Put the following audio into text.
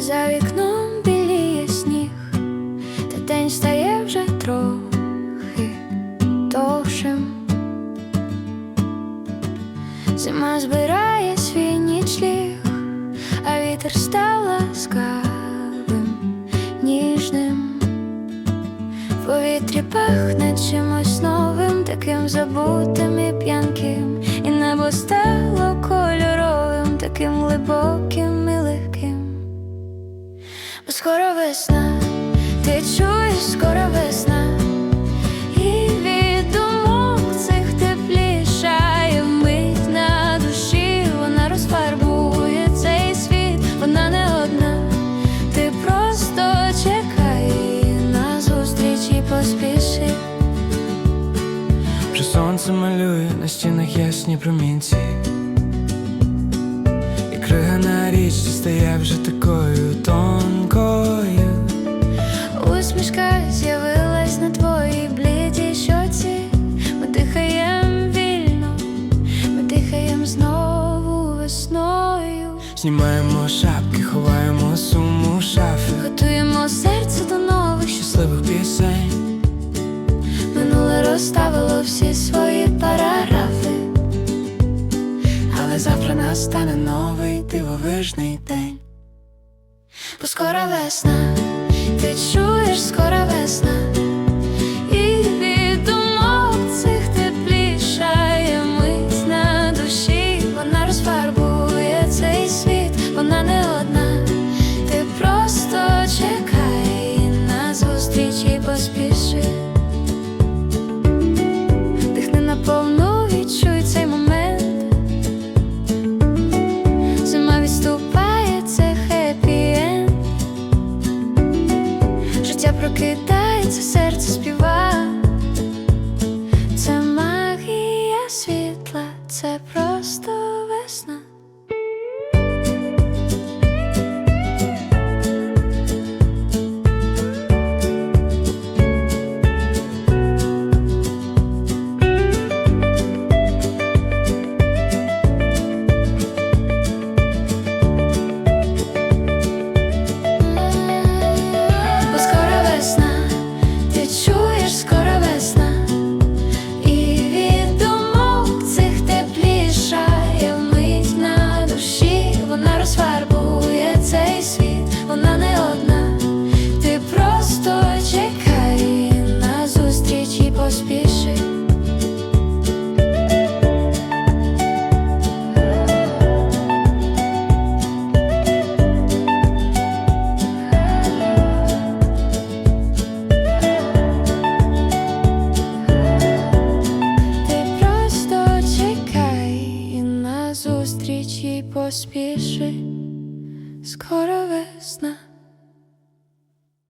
За вікном біліє сніг, та день стає вже трохи довшим. Зима збирає свій нічліг, а вітер став ласкавим, ніжним. В повітрі пахне чимось новим, таким забутим і п'янким, і небо стало кольоровим, таким глибоким скоро весна, ти чуєш, скоро весна, і від думок цих мить на душі, вона розфарбує світ, вона не одна, ти просто чекай на зустріч поспіши. Вже сонце малює на стінах ясні промінці. Крига на річці стає вже такою тонкою. Знімаємо шапки, ховаємо суму шафи Готуємо серце до нових щасливих. пісень. Минуле розставило всі свої параграфи. Але завтра настане новий дивовижний день. Бо скоро весна, ти чуєш, скоро весна, на зустріч і поспіши, скоро весна.